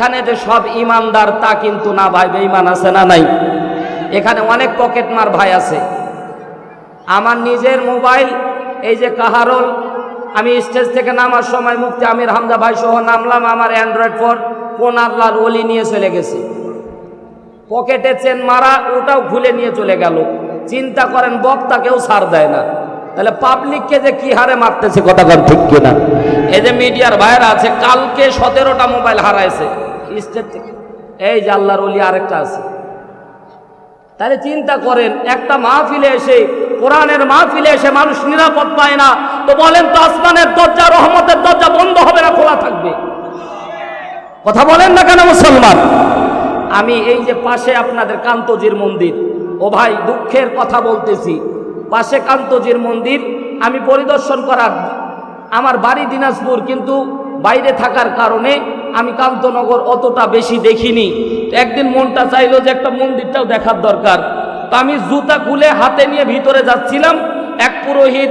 এখানে যে সব ইমানদার তা কিন্তু না ভাই, বেঈমান আছে না নাই? এখানে অনেক পকেটমার ভাই আছে। আমার নিজের মোবাইল, এই যে কাহারল, আমি স্টেজ থেকে নামার সময় মুক্তি আমির হামদা ভাই সহ নামলাম আমার অ্যান্ড্রয়েড ফোন কোন আল্লাহর ওলি নিয়ে চলে গেছে। পকেটে চেন মারা, ওটাও খুলে নিয়ে চলে গেল। চিন্তা করেন বক্তা কেউ ছাড় দেয় না। তাহলে পাবলিককে যে কি হারে মারতেছে, কথা ঠিক কিনা? এই যে মিডিয়ার ভাইরা আছে, কালকে সতেরোটা মোবাইল হারাইছে। স্টেজ এই যে আল্লাহর ওলি আরেকটা আছে। তাহলে চিন্তা করেন, একটা মাহফিলে এসে, কোরআনের মাহফিলে এসে মানুষ নিরাপদ পায় না। তো বলেন তো আসমানের দরজা, রহমতের দরজা বন্ধ হবে না, খোলা থাকবে? কথা বলেন না কেন মুসলমান? আমি এই যে পাশে আপনাদের কান্তজির মন্দির। ও ভাই, দুঃখের কথা বলতেছি। পাশে কান্তজির মন্দির, আমি পরিদর্শন করার আমার বাড়ি দিনাজপুর, কিন্তু বাইরে থাকার কারণে আমি কান্তনগর অতটা বেশি দেখিনি। একদিন মনটা চাইলো যে একটা মন্দিরটাও দেখার দরকার। তো আমি জুতা খুলে হাতে নিয়ে ভিতরে যাচ্ছিলাম। এক পুরোহিত,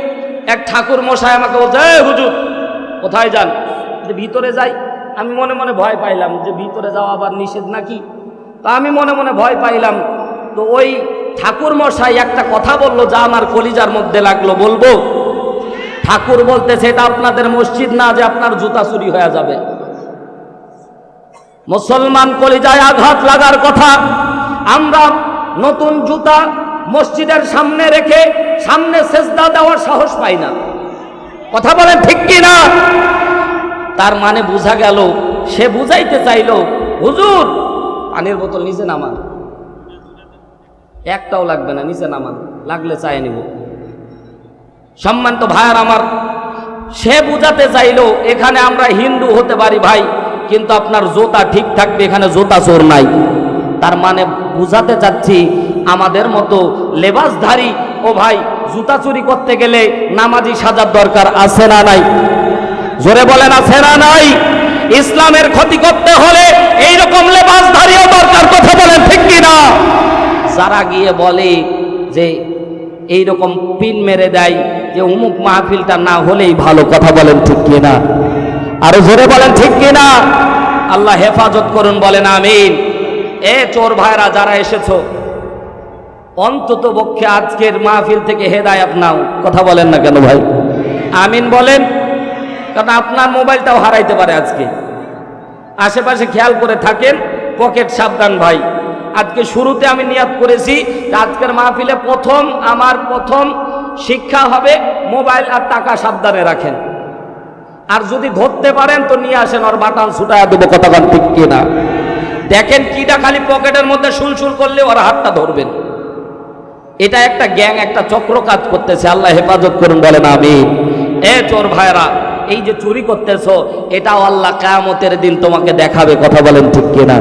এক ঠাকুর মশাই আমাকে বলছে "এই হুজুর, কোথায় যান? যে ভিতরে যাই। আমি মনে মনে ভয় পাইলাম যে ভিতরে যাওয়া আবার নিষেধ নাকি? তা আমি মনে মনে ভয় পাইলাম। তো ওই ঠাকুর মশাই একটা কথা বলল যা আমার কলিজার মধ্যে লাগল। বলব, ঠাকুর বলতেছে, এটা আপনাদের মসজিদ না যে আপনার জুতা চুরি হয়ে যাবে? মুসলমান কলিজায় আঘাত লাগার কথা। আমরা নতুন জুতা মসজিদের সামনে রেখে সামনে সেজদা দেওয়ার সাহস পাই না। কথা বলেন ঠিক কি না তার মানে বোঝা গেল, সে বুঝাইতে চাইলো, হুজুর, পানির বোতল নিচে নামান। একটাও লাগবে না, নিচে নামান, লাগলে চাই নিব। সম্মান তো ভাইয়ার আমার, সে বুঝাতে চাইলো, এখানে আমরা হিন্দু হতে পারি ভাই। কিন্তু আপনার জোতা ঠিক থাকবে, এখানে জোতা চোর নাই। তার মানে বুঝাতে চাচ্ছি আমাদের মতো লেবাসধারী, ও ভাই, জুতা চুরি করতে গেলে নামাজি সাজার দরকার আছে না নাই? জোরে বলেন, আছে না নাই? ইসলামের ক্ষতি করতে হলে এইরকম লেবাসধারীও দরকার, কথা বলেন ঠিক কিনা? যারা গিয়ে বলে যে এই রকম পিন মেরে দেয়, যে উমুক মাহফিলটা না হলেই ভালো, কথা বলেন ঠিক কিনা? আরও জোরে বলেন, ঠিক কিনা? আল্লাহ হেফাজত করুন, বলেন আমিন। এ চোর ভাইরা, যারা এসেছ, অন্তত পক্ষে আজকের মাহফিল থেকে হেদায়াত নাও। কথা বলেন না কেন ভাই? আমিন বলেন, কারণ আপনার মোবাইলটাও হারাইতে পারে আজকে। আশেপাশে খেয়াল করে থাকেন, পকেট সাবধান ভাই। আজকে শুরুতে আমি নিয়াত করেছি আজকের মাহফিলে প্রথম, আমার প্রথম শিক্ষা হবে মোবাইল আর টাকা সাবধানে রাখেন। আর যদি ধরতে পারেন, তো নিয়ে আসেন, ওর বাটান ছুটায় দেবো কতক্ষণ ঠিক কিনা। দেখেন কিটা খালি পকেটের মধ্যে সুলসুল করলে ওর হাতটা ধরবেন। এটা একটা গ্যাং, একটা চক্র কাজ করতেছে, আল্লাহ হেফাজত করুন, বলেন আমি এ চোর ভাইরা, এই যে চুরি করতেছো, এটাও আল্লাহ কায়ামতের দিন তোমাকে দেখাবে, কথা বলেন ঠিক কিনা।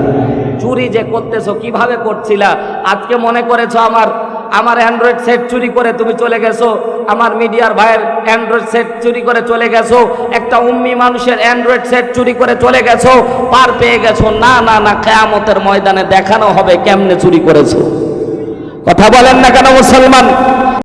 চুরি যে করতেছো, কীভাবে করছিলা? আজকে মনে করেছ আমার আমার অ্যান্ড্রয়েড সেট চুরি করে তুমি চলে গেছো। আমার মিডিয়ার ভাইয়ের অ্যান্ড্রয়েড সেট চুরি করে চলে গেছো। একটা উম্মি মানুষের অ্যান্ড্রয়েড সেট চুরি করে চলে গেছো। পার পেয়ে গেছো। না না না, কেয়ামতের ময়দানে দেখানো হবে কেমনে চুরি করেছ। কথা বলেন না কেন মুসলমান?